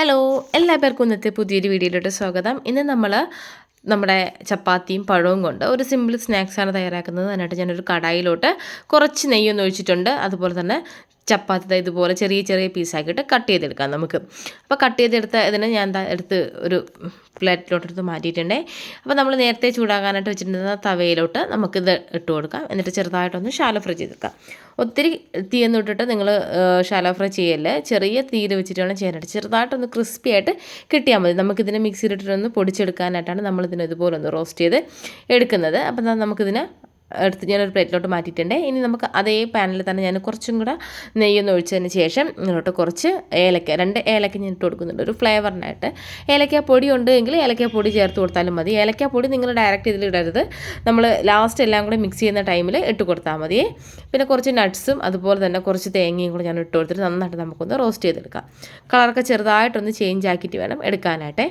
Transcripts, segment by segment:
Hello എല്ലാ പേർക്കും ഇന്നത്തെ പുതിയൊരു വീഡിയോയിലോട്ട് സ്വാഗതം. ഇന്ന് നമ്മൾ നമ്മുടെ ചപ്പാത്തിയും പഴവും കൊണ്ട് ഒരു സിമ്പിൾ സ്നാക്സാണ് തയ്യാറാക്കുന്നത്. അതിനായിട്ട് ഞാനൊരു കടായിലോട്ട് കുറച്ച് നെയ്യൊന്ന് ഒഴിച്ചിട്ടുണ്ട്. അതുപോലെ തന്നെ ചപ്പാത്തി ഇതുപോലെ ചെറിയ ചെറിയ പീസാക്കിയിട്ട് കട്ട് ചെയ്തെടുക്കാം നമുക്ക്. അപ്പോൾ കട്ട് ചെയ്തെടുത്ത ഇതിനെ ഞാൻ എടുത്ത് ഒരു പ്ലേറ്റിലോട്ടെടുത്ത് മാറ്റിയിട്ടുണ്ടേ. അപ്പോൾ നമ്മൾ നേരത്തെ ചൂടാകാനായിട്ട് വെച്ചിട്ടുണ്ടെന്ന തവയിലോട്ട് നമുക്കിത് ഇട്ട് കൊടുക്കാം. എന്നിട്ട് ചെറുതായിട്ടൊന്ന് ശാല ഫ്രൈ ചെയ്തെടുക്കാം. ഒത്തിരി തീയൊന്നും ഇട്ടിട്ട് നിങ്ങൾ ശാല ഫ്രൈ ചെയ്യല്ലേ. ചെറിയ തീയിൽ വെച്ചിട്ട് വേണം ചെയ്യാനായിട്ട്. ചെറുതായിട്ടൊന്ന് ക്രിസ്പി ആയിട്ട് കിട്ടിയാൽ മതി. നമുക്കിതിനെ മിക്സിയിലിട്ടിട്ടൊന്ന് പൊടിച്ചെടുക്കാനായിട്ടാണ് നമ്മളിതിനെ ഇതുപോലെ ഒന്ന് റോസ്റ്റ് ചെയ്ത് എടുക്കുന്നത്. അപ്പം നമുക്കിതിനെ എടുത്ത് ഞാനൊരു പ്ലേറ്റിലോട്ട് മാറ്റിയിട്ടുണ്ട്. ഇനി നമുക്ക് അതേ പാനിൽ തന്നെ ഞാൻ കുറച്ചും കൂടെ നെയ്യൊന്ന് ഒഴിച്ചതിന് ശേഷം ഇതിലോട്ട് കുറച്ച് ഏലക്ക രണ്ട് ഏലക്ക ഞാൻ ഇട്ട് കൊടുക്കുന്നുണ്ട്. ഒരു ഫ്ലേവറിനായിട്ട്. ഏലക്ക പൊടി ഉണ്ട് എങ്കിൽ ഏലക്ക പൊടി ചേർത്ത് കൊടുത്താലും മതി. ഏലക്ക പൊടി നിങ്ങൾ ഡയറക്റ്റ് ഇതിൽ ഇടരുത്. നമ്മൾ ലാസ്റ്റ് എല്ലാം കൂടെ മിക്സ് ചെയ്യുന്ന ടൈമിൽ ഇട്ട് കൊടുത്താൽ മതി. പിന്നെ കുറച്ച് നട്ട്സും അതുപോലെ തന്നെ കുറച്ച് തേങ്ങയും കൂടെ ഞാൻ ഇട്ട് കൊടുത്തിട്ട് നന്നായിട്ട് നമുക്കൊന്ന് റോസ്റ്റ് ചെയ്തെടുക്കാം. കളറൊക്കെ ചെറുതായിട്ടൊന്ന് ചേഞ്ച് ആക്കിയിട്ട് വേണം എടുക്കാനായിട്ടേ.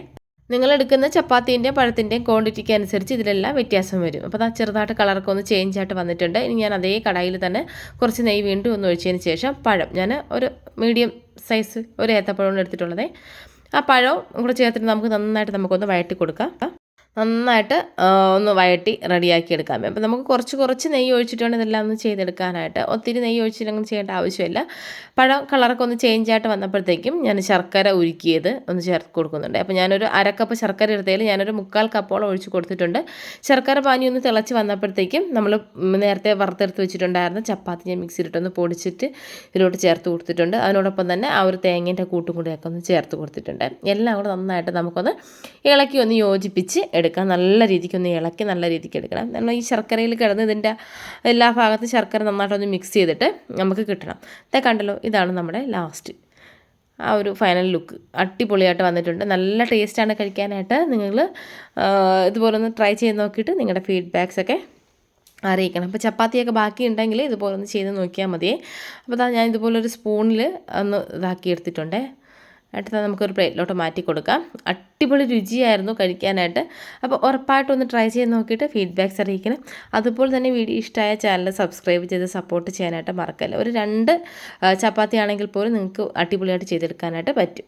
നിങ്ങൾ എടുക്കുന്ന ചപ്പാത്തിന്റെയും പഴത്തിന്റെയും ക്വാണ്ടിറ്റിക്ക് അനുസരിച്ച് ഇതിലെല്ലാം വ്യത്യാസം വരും. അപ്പോൾ അത് ചെറുതായിട്ട് കളറൊക്കെ ഒന്ന് ചേഞ്ച് ആയിട്ട് വന്നിട്ടുണ്ട്. ഇനി ഞാൻ അതേ കടായിൽ തന്നെ കുറച്ച് നെയ്യ് വീണ്ടും ഒന്ന് ഒഴിച്ചതിന് ശേഷം പഴം. ഞാൻ ഒരു മീഡിയം സൈസ് ഒരു ഏത്തപ്പഴമാണ് എടുത്തിട്ടുള്ളത്. ആ പഴവും കൂടെ ചേർത്തിട്ട് നമുക്ക് നന്നായിട്ട് നമുക്കൊന്ന് വഴറ്റി കൊടുക്കാം. നന്നായിട്ട് ഒന്ന് വഴട്ടി റെഡിയാക്കി എടുക്കാം അപ്പോൾ നമുക്ക് കുറച്ച് കുറച്ച് നെയ്യ് ഒഴിച്ചിട്ട് വേണം ഇതെല്ലാം ഒന്ന് ചെയ്തെടുക്കാനായിട്ട്. ഒത്തിരി നെയ്യ് ഒഴിച്ചിട്ടൊന്നും ചെയ്യേണ്ട ആവശ്യമില്ല. പഴം കളറൊക്കെ ഒന്ന് ചേഞ്ച് ആയിട്ട് വന്നപ്പോഴത്തേക്കും ഞാൻ ശർക്കര ഉരുക്കിയത് ഒന്ന് ചേർത്ത് കൊടുക്കുന്നുണ്ട്. അപ്പോൾ ഞാനൊരു അരക്കപ്പ് ശർക്കര എടുത്തതിൽ ഞാനൊരു മുക്കാൽ കപ്പോളം ഒഴിച്ച് കൊടുത്തിട്ടുണ്ട്. ശർക്കര പാനി ഒന്ന് തിളച്ച് വന്നപ്പോഴത്തേക്കും നമ്മൾ നേരത്തെ വറുത്തെടുത്ത് വെച്ചിട്ടുണ്ടായിരുന്ന ചപ്പാത്തി ഞാൻ മിക്സിയിലിട്ടൊന്ന് പൊടിച്ചിട്ട് ഇതിലോട്ട് ചേർത്ത് കൊടുത്തിട്ടുണ്ട്. അതിനോടൊപ്പം തന്നെ ആ ഒരു തേങ്ങേന്റെ കൂട്ടും കൂടെയൊക്കെ ഒന്ന് ചേർത്ത് കൊടുത്തിട്ടുണ്ട്. എല്ലാം കൂടെ നന്നായിട്ട് നമുക്കൊന്ന് ഇളക്കി ഒന്ന് യോജിപ്പിച്ച് എടുക്കാം. നല്ല രീതിക്കൊന്ന് ഇളക്കി നല്ല രീതിക്ക് എടുക്കണം. നമ്മൾ ഈ ശർക്കരയിൽ കിടന്ന് ഇതിന്റെ എല്ലാ ഭാഗത്തും ശർക്കര നന്നായിട്ടൊന്ന് മിക്സ് ചെയ്തിട്ട് നമുക്ക് കിട്ടണം. ഇതേ കണ്ടല്ലോ ഇതാണ് നമ്മുടെ ലാസ്റ്റ് ആ ഒരു ഫൈനൽ ലുക്ക് അടിപൊളിയായിട്ട് വന്നിട്ടുണ്ട്. നല്ല ടേസ്റ്റാണ് കഴിക്കാനായിട്ട്. നിങ്ങൾ ഇതുപോലെ ഒന്ന് ട്രൈ ചെയ്ത് നോക്കിയിട്ട് നിങ്ങളുടെ ഫീഡ്ബാക്സ് ഒക്കെ അറിയിക്കണം. അപ്പോൾ ചപ്പാത്തിയൊക്കെ ബാക്കി ഉണ്ടെങ്കിൽ ഇതുപോലെ ഒന്ന് ചെയ്ത് നോക്കിയാൽ മതിയേ അപ്പോൾ ഞാൻ ഇതുപോലൊരു സ്പൂണിൽ ഒന്ന് ഇതാക്കി എടുത്തിട്ടുണ്ടേ. അടുത്ത നമുക്കൊരു പ്ലേറ്റിലോട്ട് മാറ്റി കൊടുക്കാം. അടിപൊളി രുചിയായിരുന്നു കഴിക്കാനായിട്ട്. അപ്പോൾ ഉറപ്പായിട്ടും ഒന്ന് ട്രൈ ചെയ്ത് നോക്കിയിട്ട് ഫീഡ്ബാക്ക്സ് അറിയിക്കണം. അതുപോലെ തന്നെ വീഡിയോ ഇഷ്ടമായ ചാനൽ സബ്സ്ക്രൈബ് ചെയ്ത് സപ്പോർട്ട് ചെയ്യാനായിട്ട് മറക്കല്ല. ഒരു രണ്ട് ചപ്പാത്തി ആണെങ്കിൽ പോലും നിങ്ങൾക്ക് അടിപൊളിയായിട്ട് ചെയ്തെടുക്കാനായിട്ട് പറ്റും.